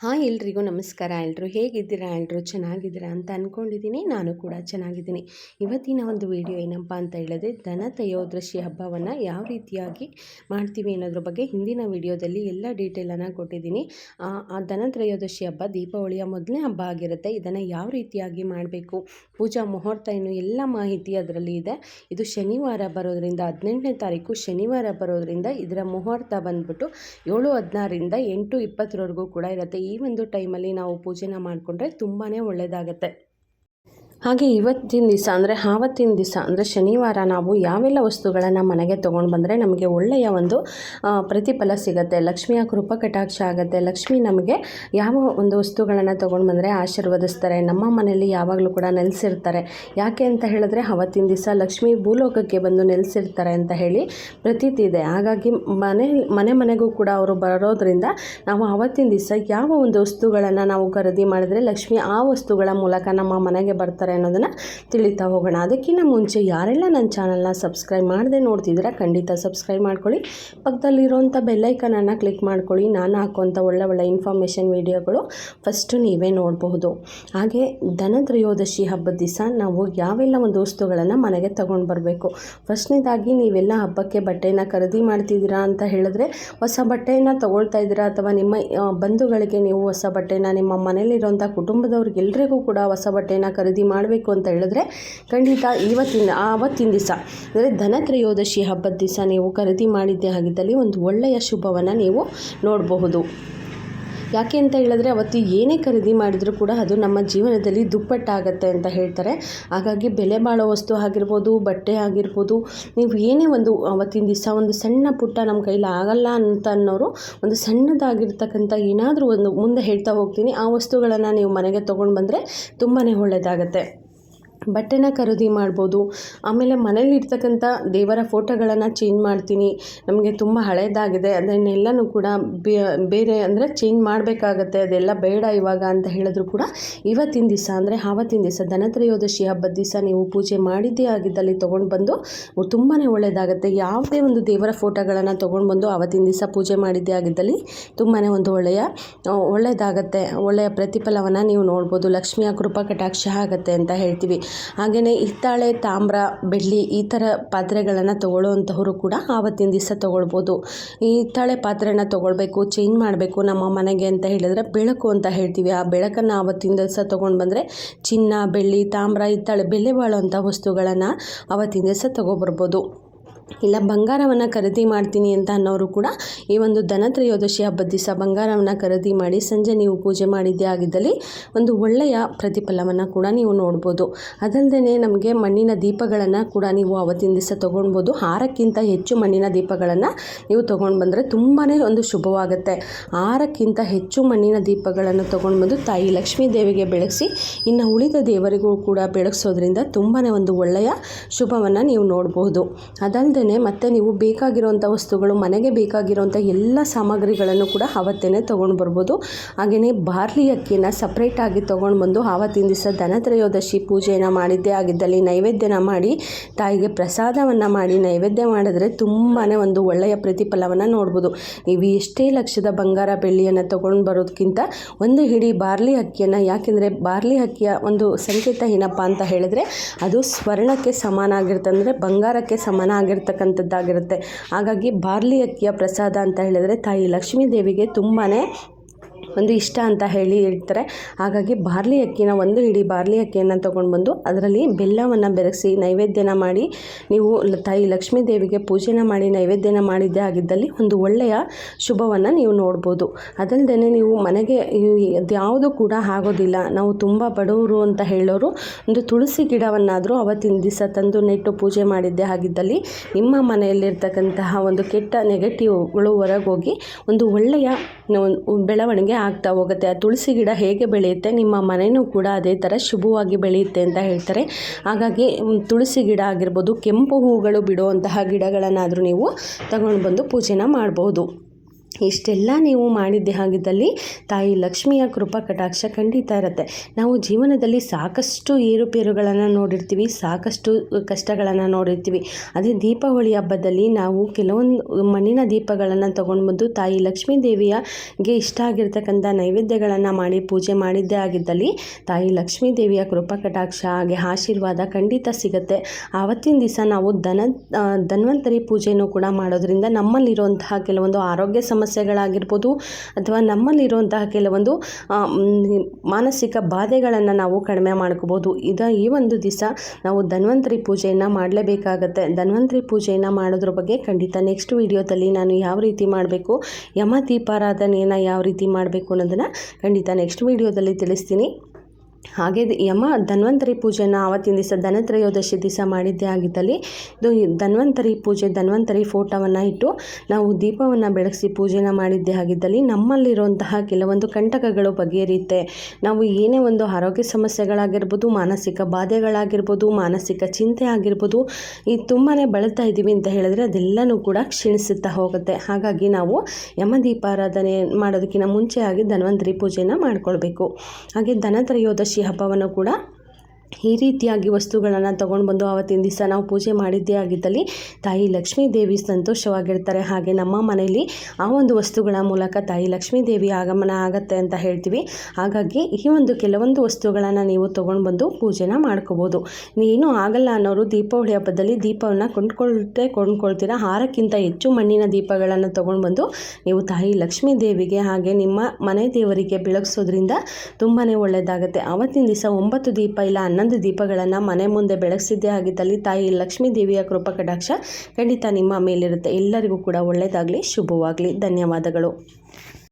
Hi ಎಲ್ರಿಗೂ ನಮಸ್ಕಾರ. ಎಲ್ಲರೂ ಹೇಗಿದ್ದೀರಾ? ಎಲ್ಲರೂ ಚೆನ್ನಾಗಿದ್ದೀರಾ ಅಂತ ಅಂದ್ಕೊಂಡಿದ್ದೀನಿ ನಾನು ಕೂಡ ಚೆನ್ನಾಗಿದ್ದೀನಿ. ಇವತ್ತಿನ ಒಂದು ವಿಡಿಯೋ ಏನಪ್ಪ ಅಂತ ಹೇಳಿದ್ರೆ, ಧನ ತ್ರಯೋದಶಿ ಹಬ್ಬವನ್ನು ಯಾವ ರೀತಿಯಾಗಿ ಮಾಡ್ತೀವಿ ಅನ್ನೋದ್ರ ಬಗ್ಗೆ ಹಿಂದಿನ ವಿಡಿಯೋದಲ್ಲಿ ಎಲ್ಲ ಡೀಟೇಲನ್ನು ಕೊಟ್ಟಿದ್ದೀನಿ. ಆ ಆ ಧನ ತ್ರಯೋದಶಿ ಹಬ್ಬ ದೀಪಾವಳಿಯ ಮೊದಲನೇ ಹಬ್ಬ ಆಗಿರುತ್ತೆ. ಇದನ್ನು ಯಾವ ರೀತಿಯಾಗಿ ಮಾಡಬೇಕು? ಪೂಜಾ ಮುಹೂರ್ತ ಏನು ಎಲ್ಲ ಮಾಹಿತಿ ಅದರಲ್ಲಿ ಇದೆ. ಇದು ಶನಿವಾರ ಬರೋದರಿಂದ ಹದಿನೆಂಟನೇ ತಾರೀಕು, ಶನಿವಾರ ಬರೋದರಿಂದ ಇದರ ಮುಹೂರ್ತ ಬಂದ್ಬಿಟ್ಟು ಏಳು ಹದಿನಾರರಿಂದ ಎಂಟು ಇಪ್ಪತ್ತರವರೆಗೂ ಕೂಡ ಇರುತ್ತೆ. ಈ ಒಂದು ಟೈಮಲ್ಲಿ ನಾವು ಪೂಜೆನ ಮಾಡಿಕೊಂಡ್ರೆ ತುಂಬಾ ಒಳ್ಳೆಯದಾಗತ್ತೆ ಹಾಗೆ ಇವತ್ತಿನ ದಿವಸ ಅಂದರೆ ಆವತ್ತಿನ ದಿವಸ ಅಂದರೆ ಶನಿವಾರ ನಾವು ಯಾವೆಲ್ಲ ವಸ್ತುಗಳನ್ನು ಮನೆಗೆ ತೊಗೊಂಡು ಬಂದರೆ ನಮಗೆ ಒಳ್ಳೆಯ ಒಂದು ಪ್ರತಿಫಲ ಸಿಗುತ್ತೆ. ಲಕ್ಷ್ಮಿಯ ಕೃಪಾ ಕಟಾಕ್ಷ ಆಗುತ್ತೆ. ಲಕ್ಷ್ಮಿ ನಮಗೆ ಯಾವ ಒಂದು ವಸ್ತುಗಳನ್ನು ತೊಗೊಂಡು ಬಂದರೆ ಆಶೀರ್ವದಿಸ್ತಾರೆ. ನಮ್ಮ ಮನೆಯಲ್ಲಿ ಯಾವಾಗಲೂ ಕೂಡ ನೆಲೆಸಿರ್ತಾರೆ. ಯಾಕೆ ಅಂತ ಹೇಳಿದ್ರೆ ಆವತ್ತಿನ ದಿವಸ ಲಕ್ಷ್ಮಿ ಭೂಲೋಕಕ್ಕೆ ಬಂದು ನೆಲೆಸಿರ್ತಾರೆ ಅಂತ ಹೇಳಿ ಪ್ರತೀತಿ ಇದೆ. ಹಾಗಾಗಿ ಮನೆ ಮನೆ ಮನೆಗೂ ಕೂಡ ಅವರು ಬರೋದ್ರಿಂದ ನಾವು ಆವತ್ತಿನ ದಿವಸ ಯಾವ ಒಂದು ವಸ್ತುಗಳನ್ನು ನಾವು ಖರೀದಿ ಮಾಡಿದ್ರೆ ಲಕ್ಷ್ಮಿ ಆ ವಸ್ತುಗಳ ಮೂಲಕ ನಮ್ಮ ಮನೆಗೆ ಬರ್ತಾರೆ. ಅನ್ನೋದನ್ನು ತಿಳಿತಾ ಹೋಗೋಣ. ಅದಕ್ಕಿಂತ ಮುಂಚೆ ಯಾರೆಲ್ಲ ನನ್ನ ಚಾನಲ್ನ ಸಬ್ಸ್ಕ್ರೈಬ್ ಮಾಡದೆ ನೋಡ್ತಿದ್ದೀರಾ, ಖಂಡಿತ ಸಬ್ಸ್ಕ್ರೈಬ್ ಮಾಡ್ಕೊಳ್ಳಿ. ಪಕ್ಕದಲ್ಲಿರುವಂಥ ಬೆಲ್ಲೈಕನನ್ನು ಕ್ಲಿಕ್ ಮಾಡ್ಕೊಳ್ಳಿ. ನಾನು ಹಾಕುವಂಥ ಒಳ್ಳೆ ಒಳ್ಳೆ ಇನ್ಫಾರ್ಮೇಷನ್ ವೀಡಿಯೋಗಳು ಫಸ್ಟು ನೀವೇ ನೋಡಬಹುದು. ಹಾಗೆ ಧನತ್ರಯೋದಶಿ ಹಬ್ಬದ ದಿವಸ ನಾವು ಯಾವೆಲ್ಲ ಒಂದು ವಸ್ತುಗಳನ್ನು ಮನೆಗೆ ತಗೊಂಡು ಬರಬೇಕು. ಫಸ್ಟ್ನೇದಾಗಿ ನೀವೆಲ್ಲ ಹಬ್ಬಕ್ಕೆ ಬಟ್ಟೆನ ಖರೀದಿ ಮಾಡ್ತಿದ್ದೀರಾ ಅಂತ ಹೇಳಿದ್ರೆ ಹೊಸ ಬಟ್ಟೆಯನ್ನು ತಗೊಳ್ತಾ ಇದ್ದೀರಾ? ಅಥವಾ ನಿಮ್ಮ ಬಂಧುಗಳಿಗೆ ನೀವು ಹೊಸ ಬಟ್ಟೆನ, ನಿಮ್ಮ ಮನೇಲಿರುವಂಥ ಕುಟುಂಬದವ್ರಿಗೆಲ್ಲರಿಗೂ ಕೂಡ ಹೊಸ ಬಟ್ಟೆನ ಖರೀದಿ ಮಾಡಬೇಕು ಅಂತ ಹೇಳಿದ್ರೆ ಖಂಡಿತ ಇವತ್ತಿನ, ಆವತ್ತಿನ ದಿವಸ, ಅಂದರೆ ಧನತ್ರಯೋದಶಿ ಹಬ್ಬದ ದಿವಸ ನೀವು ಖರೀದಿ ಮಾಡಿದ್ದೇ ಆಗಿದ್ದಲ್ಲಿ ಒಂದು ಒಳ್ಳೆಯ ಶುಭವನ್ನು ನೀವು ನೋಡಬಹುದು. ಯಾಕೆ ಅಂತ ಹೇಳಿದ್ರೆ ಅವತ್ತು ಏನೇ ಖರೀದಿ ಮಾಡಿದರೂ ಕೂಡ ಅದು ನಮ್ಮ ಜೀವನದಲ್ಲಿ ದುಪ್ಪಟ್ಟಾಗತ್ತೆ ಅಂತ ಹೇಳ್ತಾರೆ. ಹಾಗಾಗಿ ಬೆಲೆ ಬಾಳೋ ವಸ್ತು ಆಗಿರ್ಬೋದು, ಬಟ್ಟೆ ಆಗಿರ್ಬೋದು, ನೀವು ಏನೇ ಒಂದು ಅವತ್ತಿನ ದಿವಸ ಒಂದು ಸಣ್ಣ ಪುಟ್ಟ ನಮ್ಮ ಕೈಲಿ ಆಗಲ್ಲ ಅಂತ ಅನ್ನೋರು ಒಂದು ಸಣ್ಣದಾಗಿರ್ತಕ್ಕಂಥ ಏನಾದರೂ ಒಂದು ಮುಂದೆ ಹೇಳ್ತಾ ಹೋಗ್ತೀನಿ. ಆ ವಸ್ತುಗಳನ್ನು ನೀವು ಮನೆಗೆ ತೊಗೊಂಡು ಬಂದರೆ ತುಂಬಾ ಒಳ್ಳೆಯದಾಗತ್ತೆ ಬಟ್ಟೆನ ಖರೀದಿ ಮಾಡ್ಬೋದು. ಆಮೇಲೆ ಮನೇಲಿ ಇರ್ತಕ್ಕಂಥ ದೇವರ ಫೋಟೋಗಳನ್ನು ಚೇಂಜ್ ಮಾಡ್ತೀನಿ. ನಮಗೆ ತುಂಬ ಹಳೆಯದಾಗಿದೆ ಅದನ್ನೆಲ್ಲನೂ ಕೂಡ ಬೇರೆ ಅಂದರೆ ಚೇಂಜ್ ಮಾಡಬೇಕಾಗತ್ತೆ. ಅದೆಲ್ಲ ಬೇಡ ಇವಾಗ ಅಂತ ಹೇಳಿದ್ರು ಕೂಡ ಇವತ್ತಿನ ದಿವಸ ಅಂದರೆ ಆವತ್ತಿನ ದಿವಸ ಧನತ್ರಯೋದಶಿ ಹಬ್ಬದ ದಿವಸ ನೀವು ಪೂಜೆ ಮಾಡಿದ್ದೇ ಆಗಿದ್ದಲ್ಲಿ ತೊಗೊಂಡು ಬಂದು ತುಂಬಾ ಒಳ್ಳೆಯದಾಗುತ್ತೆ ಯಾವುದೇ ಒಂದು ದೇವರ ಫೋಟೋಗಳನ್ನು ತೊಗೊಂಡು ಬಂದು ಆವತ್ತಿನ ದಿವಸ ಪೂಜೆ ಮಾಡಿದ್ದೇ ಆಗಿದ್ದಲ್ಲಿ ತುಂಬಾ ಒಂದು ಒಳ್ಳೆಯ ಒಳ್ಳೆಯದಾಗತ್ತೆ ಒಳ್ಳೆಯ ಪ್ರತಿಫಲವನ್ನು ನೀವು ನೋಡ್ಬೋದು. ಲಕ್ಷ್ಮಿಯ ಕೃಪಾ ಕಟಾಕ್ಷ ಆಗುತ್ತೆ ಅಂತ ಹೇಳ್ತೀವಿ. ಹಾಗೆಯೇ ಹಿತ್ತಾಳೆ, ತಾಮ್ರ, ಬೆಳ್ಳಿ ಈ ಥರ ಪಾತ್ರೆಗಳನ್ನು ತೊಗೊಳ್ಳೋವಂಥವ್ರು ಕೂಡ ಆವತ್ತಿನ ದಿವಸ ತೊಗೊಳ್ಬೋದು. ಈ ಹಿತ್ತಾಳೆ ಪಾತ್ರೆನ ತೊಗೊಳ್ಬೇಕು ಚೇಂಜ್ ಮಾಡಬೇಕು ನಮ್ಮ ಮನೆಗೆ ಅಂತ ಹೇಳಿದ್ರೆ ಬೆಳಕು ಅಂತ ಹೇಳ್ತೀವಿ. ಆ ಬೆಳಕನ್ನು ಆವತ್ತಿನ ದಿವಸ ತೊಗೊಂಡು ಬಂದರೆ ಚಿನ್ನ, ಬೆಳ್ಳಿ, ತಾಮ್ರ, ಹಿತ್ತಾಳೆ ಬೆಲೆ ಬಾಳುವಂಥ ವಸ್ತುಗಳನ್ನು ಆವತ್ತಿನ ದಿವಸ ತೊಗೊಬರ್ಬೋದು. ಇಲ್ಲ, ಬಂಗಾರವನ್ನು ಖರೀದಿ ಮಾಡ್ತೀನಿ ಅಂತ ಅನ್ನೋರು ಕೂಡ ಈ ಒಂದು ಧನತ್ರಯೋದಶಿ ಹಬ್ಬದ ದಿವಸ ಬಂಗಾರವನ್ನು ಖರೀದಿ ಮಾಡಿ ಸಂಜೆ ನೀವು ಪೂಜೆ ಮಾಡಿದ್ದೇ ಆಗಿದ್ದಲ್ಲಿ ಒಂದು ಒಳ್ಳೆಯ ಪ್ರತಿಫಲವನ್ನು ಕೂಡ ನೀವು ನೋಡ್ಬೋದು. ಅದಲ್ಲದೆ ನಮಗೆ ಮಣ್ಣಿನ ದೀಪಗಳನ್ನು ಕೂಡ ನೀವು ಅವತ್ತಿನ ದಿವಸ ತೊಗೊಳ್ಬೋದು ಆರಕ್ಕಿಂತ ಹೆಚ್ಚು ಮಣ್ಣಿನ ದೀಪಗಳನ್ನು ನೀವು ತೊಗೊಂಡು ಬಂದರೆ ತುಂಬಾ ಒಂದು ಶುಭವಾಗುತ್ತೆ. ಆರಕ್ಕಿಂತ ಹೆಚ್ಚು ಮಣ್ಣಿನ ದೀಪಗಳನ್ನು ತೊಗೊಂಡು ಬಂದು ತಾಯಿ ಲಕ್ಷ್ಮೀ ದೇವಿಗೆ ಬೆಳಗಿಸಿ, ಇನ್ನು ಉಳಿದ ದೇವರಿಗೂ ಕೂಡ ಬೆಳಗಿಸೋದ್ರಿಂದ ತುಂಬಾ ಒಂದು ಒಳ್ಳೆಯ ಶುಭವನ್ನು ನೀವು ನೋಡ್ಬೋದು. ಅದಲ್ಲದೆ ಮತ್ತೆ ನೀವು ಬೇಕಾಗಿರುವಂಥ ವಸ್ತುಗಳು, ಮನೆಗೆ ಬೇಕಾಗಿರುವಂಥ ಎಲ್ಲ ಸಾಮಗ್ರಿಗಳನ್ನು ಕೂಡ ಆವತ್ತೇ ತೊಗೊಂಡು ಬರ್ಬೋದು. ಹಾಗೆಯೇ ಬಾರ್ಲಿ ಅಕ್ಕಿನ ಸಪ್ರೇಟಾಗಿ ತೊಗೊಂಡು ಬಂದು ಆವತ್ತಿನ ದಿವಸ ಧನತ್ರಯೋದಶಿ ಪೂಜೆಯನ್ನು ಮಾಡಿದ್ದೇ ಆಗಿದ್ದಲ್ಲಿ ನೈವೇದ್ಯನ ಮಾಡಿ, ತಾಯಿಗೆ ಪ್ರಸಾದವನ್ನು ಮಾಡಿ ನೈವೇದ್ಯ ಮಾಡಿದ್ರೆ ತುಂಬಾ ಒಂದು ಒಳ್ಳೆಯ ಪ್ರತಿಫಲವನ್ನು ನೋಡ್ಬೋದು. ನೀವು ಎಷ್ಟೇ ಲಕ್ಷದ ಬಂಗಾರ ಬೆಳ್ಳಿಯನ್ನು ತೊಗೊಂಡು ಬರೋದಕ್ಕಿಂತ ಒಂದು ಹಿಡಿ ಬಾರ್ಲಿ ಅಕ್ಕಿಯನ್ನು ಯಾಕೆಂದರೆ ಬಾರ್ಲಿ ಅಕ್ಕಿಯ ಒಂದು ಸಂಕೇತ ಏನಪ್ಪ ಅಂತ ಹೇಳಿದ್ರೆ ಅದು ಸ್ವರ್ಣಕ್ಕೆ ಸಮಾನ ಆಗಿರ್ತಂದರೆ ಬಂಗಾರಕ್ಕೆ ಸಮಾನ ಆಗಿರ್ತಕ್ಕಂಥದ್ದಾಗಿರುತ್ತೆ ಹಾಗಾಗಿ ಬಾರ್ಲಿ ಅಕ್ಕಿಯ ಪ್ರಸಾದ ಅಂತ ಹೇಳಿದರೆ ತಾಯಿ ಲಕ್ಷ್ಮೀ ದೇವಿಗೆ ತುಂಬಾ ಒಂದು ಇಷ್ಟ ಅಂತ ಹೇಳಿ ಹೇಳ್ತಾರೆ. ಹಾಗಾಗಿ ಬಾರ್ಲಿ ಅಕ್ಕಿನ ಒಂದು ಹಿಡಿ ಬಾರ್ಲಿ ಅಕ್ಕಿಯನ್ನು ತೊಗೊಂಡು ಬಂದು ಅದರಲ್ಲಿ ಬೆಲ್ಲವನ್ನು ಬೆರೆಸಿ ನೈವೇದ್ಯನ ಮಾಡಿ, ನೀವು ತಾಯಿ ಲಕ್ಷ್ಮೀ ದೇವಿಗೆ ಪೂಜೆನ ಮಾಡಿ, ನೈವೇದ್ಯನ ಮಾಡಿದ್ದೇ ಆಗಿದ್ದಲ್ಲಿ ಒಂದು ಒಳ್ಳೆಯ ಶುಭವನ್ನು ನೀವು ನೋಡ್ಬೋದು. ಅದಲ್ಲದೆ ನೀವು ಮನೆಗೆ ಯಾವುದು ಕೂಡ ಆಗೋದಿಲ್ಲ. ನಾವು ತುಂಬ ಬಡವರು ಅಂತ ಹೇಳೋರು, ಒಂದು ತುಳಸಿ ಗಿಡವನ್ನಾದರೂ ಅವತ್ತಿನ ದಿವಸ ತಂದು ನೆಟ್ಟು ಪೂಜೆ ಮಾಡಿದ್ದೇ ಆಗಿದ್ದಲ್ಲಿ ನಿಮ್ಮ ಮನೆಯಲ್ಲಿರ್ತಕ್ಕಂತಹ ಒಂದು ಕೆಟ್ಟ ನೆಗೆಟಿವ್ಗಳು ಹೊರಗೋಗಿ ಒಂದು ಒಳ್ಳೆಯ ಬೆಳವಣಿಗೆ ಆಗ್ತಾ ಹೋಗುತ್ತೆ. ಆ ತುಳಸಿ ಗಿಡ ಹೇಗೆ ಬೆಳೆಯುತ್ತೆ? ನಿಮ್ಮ ಮನೆಯೂ ಕೂಡ ಅದೇ ಥರ ಶುಭವಾಗಿ ಬೆಳೆಯುತ್ತೆ ಅಂತ ಹೇಳ್ತಾರೆ. ಹಾಗಾಗಿ ತುಳಸಿ ಗಿಡ ಆಗಿರ್ಬೋದು, ಕೆಂಪು ಹೂಗಳು ಬಿಡುವಂತಹ ಗಿಡಗಳನ್ನಾದರೂ ನೀವು ತಗೊಂಡು ಬಂದು ಪೂಜೆನ ಮಾಡ್ಬೋದು. ಇಷ್ಟೆಲ್ಲ ನೀವು ಮಾಡಿದ್ದೆ ಹಾಗಿದ್ದಲ್ಲಿ ತಾಯಿ ಲಕ್ಷ್ಮಿಯ ಕೃಪಾ ಕಟಾಕ್ಷ ಖಂಡಿತ ಇರುತ್ತೆ. ನಾವು ಜೀವನದಲ್ಲಿ ಸಾಕಷ್ಟು ಏರುಪೇರುಗಳನ್ನು ನೋಡಿರ್ತೀವಿ, ಸಾಕಷ್ಟು ಕಷ್ಟಗಳನ್ನು ನೋಡಿರ್ತೀವಿ. ಅದೇ ದೀಪಾವಳಿ ಹಬ್ಬದಲ್ಲಿ ನಾವು ಕೆಲವೊಂದು ಮಣ್ಣಿನ ದೀಪಗಳನ್ನು ತಗೊಂಡ್ಬಂದು ತಾಯಿ ಲಕ್ಷ್ಮೀ ದೇವಿಯಗೆ ಇಷ್ಟ ಆಗಿರ್ತಕ್ಕಂಥ ನೈವೇದ್ಯಗಳನ್ನು ಮಾಡಿ ಪೂಜೆ ಮಾಡಿದ್ದೇ ಆಗಿದ್ದಲ್ಲಿ ತಾಯಿ ಲಕ್ಷ್ಮೀ ದೇವಿಯ ಕೃಪಾ ಕಟಾಕ್ಷ ಹಾಗೆ ಆಶೀರ್ವಾದ ಖಂಡಿತ ಸಿಗುತ್ತೆ. ಆವತ್ತಿನ ದಿವಸ ನಾವು ಧನ, ಧನ್ವಂತರಿ ಪೂಜೆನೂ ಕೂಡ ಮಾಡೋದ್ರಿಂದ ನಮ್ಮಲ್ಲಿರುವಂತಹ ಕೆಲವೊಂದು ಆರೋಗ್ಯ ಸಮಸ್ಯೆಗಳಾಗಿರ್ಬೋದು ಅಥವಾ ನಮ್ಮಲ್ಲಿರುವಂತಹ ಕೆಲವೊಂದು ಮಾನಸಿಕ ಬಾಧೆಗಳನ್ನು ನಾವು ಕಡಿಮೆ ಮಾಡ್ಕೋಬೋದು ಇದು ಈ ಒಂದು ದಿವಸ ನಾವು ಧನ್ವಂತರಿ ಪೂಜೆಯನ್ನು ಮಾಡಲೇಬೇಕಾಗತ್ತೆ. ಧನ್ವಂತರಿ ಪೂಜೆಯನ್ನು ಮಾಡೋದ್ರ ಬಗ್ಗೆ ಖಂಡಿತ ನೆಕ್ಸ್ಟ್ ವಿಡಿಯೋದಲ್ಲಿ ನಾನು ಯಾವ ರೀತಿ ಮಾಡಬೇಕು, ಯಮ ದೀಪಾರಾಧನೆಯನ್ನು ಯಾವ ರೀತಿ ಮಾಡಬೇಕು ಅನ್ನೋದನ್ನು ಖಂಡಿತ ನೆಕ್ಸ್ಟ್ ವಿಡಿಯೋದಲ್ಲಿ ತಿಳಿಸ್ತೀನಿ. ಹಾಗೆ ಯಮ ಧನ್ವಂತರಿ ಪೂಜೆಯನ್ನು ಆವತ್ತಿನ ದಿವಸ ಧನತ್ರಯೋದಶಿ ದಿವಸ ಮಾಡಿದ್ದೇ ಆಗಿದ್ದಲ್ಲಿ ಇದು ಧನ್ವಂತರಿ ಪೂಜೆ, ಧನ್ವಂತರಿ ಫೋಟೋವನ್ನು ಇಟ್ಟು ನಾವು ದೀಪವನ್ನು ಬೆಳಗಿಸಿ ಪೂಜೆನ ಮಾಡಿದ್ದೇ ಆಗಿದ್ದಲ್ಲಿ ನಮ್ಮಲ್ಲಿರುವಂತಹ ಕೆಲವೊಂದು ಕಂಟಕಗಳು ಬಗೆಹರಿಯುತ್ತೆ. ನಾವು ಏನೇ ಒಂದು ಆರೋಗ್ಯ ಸಮಸ್ಯೆಗಳಾಗಿರ್ಬೋದು, ಮಾನಸಿಕ ಬಾಧೆಗಳಾಗಿರ್ಬೋದು, ಮಾನಸಿಕ ಚಿಂತೆ ಆಗಿರ್ಬೋದು, ಈ ತುಂಬಾ ಬಳಲ್ತಾ ಇದ್ದೀವಿ ಅಂತ ಹೇಳಿದ್ರೆ ಅದೆಲ್ಲನೂ ಕೂಡ ಕ್ಷೀಣಿಸುತ್ತಾ ಹೋಗುತ್ತೆ. ಹಾಗಾಗಿ ನಾವು ಯಮ ದೀಪಾರಾಧನೆ ಮಾಡೋದಕ್ಕಿಂತ ಮುಂಚೆಯಾಗಿ ಧನ್ವಂತರಿ ಪೂಜೆಯನ್ನು ಮಾಡ್ಕೊಳ್ಬೇಕು. ಹಾಗೆ ಧನತ್ರಯೋದಶಿ ಹಬ್ಬವನ್ನು ಕೂಡ ಈ ರೀತಿಯಾಗಿ ವಸ್ತುಗಳನ್ನು ತೊಗೊಂಡು ಬಂದು ಆವತ್ತಿನ ದಿವಸ ನಾವು ಪೂಜೆ ಮಾಡಿದ್ದೇ ಆಗಿದ್ದಲ್ಲಿ ತಾಯಿ ಲಕ್ಷ್ಮೀ ದೇವಿ ಸಂತೋಷವಾಗಿರ್ತಾರೆ. ಹಾಗೆ ನಮ್ಮ ಮನೆಯಲ್ಲಿ ಆ ಒಂದು ವಸ್ತುಗಳ ಮೂಲಕ ತಾಯಿ ಲಕ್ಷ್ಮೀ ದೇವಿ ಆಗಮನ ಆಗತ್ತೆ ಅಂತ ಹೇಳ್ತೀವಿ. ಹಾಗಾಗಿ ಈ ಒಂದು ಕೆಲವೊಂದು ವಸ್ತುಗಳನ್ನು ನೀವು ತೊಗೊಂಡು ಬಂದು ಪೂಜೆನ ಮಾಡ್ಕೋಬೋದು. ನೀನು ಆಗಲ್ಲ ಅನ್ನೋರು ದೀಪಾವಳಿ ಹಬ್ಬದಲ್ಲಿ ದೀಪವನ್ನು ಕೊಂಡ್ಕೊಳ್ತೆ, ಕೊಂಡ್ಕೊಳ್ತೀರಾ? ಹಾರಕ್ಕಿಂತ ಹೆಚ್ಚು ಮಣ್ಣಿನ ದೀಪಗಳನ್ನು ತೊಗೊಂಡು ಬಂದು ನೀವು ತಾಯಿ ಲಕ್ಷ್ಮೀ ದೇವಿಗೆ ಹಾಗೆ ನಿಮ್ಮ ಮನೆ ದೇವರಿಗೆ ಬೆಳಗಿಸೋದ್ರಿಂದ ತುಂಬಾ ಒಳ್ಳೆಯದಾಗುತ್ತೆ ಆವತ್ತಿನ ದಿವಸ ಒಂಬತ್ತು ದೀಪ ಇಲ್ಲ ಹನ್ನೊಂದು ದೀಪಗಳನ್ನು ಮನೆ ಮುಂದೆ ಬೆಳಗಿಸಿದ್ದೇ ಆಗಿದ್ದಲ್ಲಿ ತಾಯಿ ಲಕ್ಷ್ಮೀ ದೇವಿಯ ಕೃಪಾ ಕಟಾಕ್ಷ ಖಂಡಿತ ನಿಮ್ಮ ಮೇಲಿರುತ್ತೆ. ಎಲ್ಲರಿಗೂ ಕೂಡ ಒಳ್ಳೆಯದಾಗಲಿ ಶುಭವಾಗಲಿ. ಧನ್ಯವಾದಗಳು.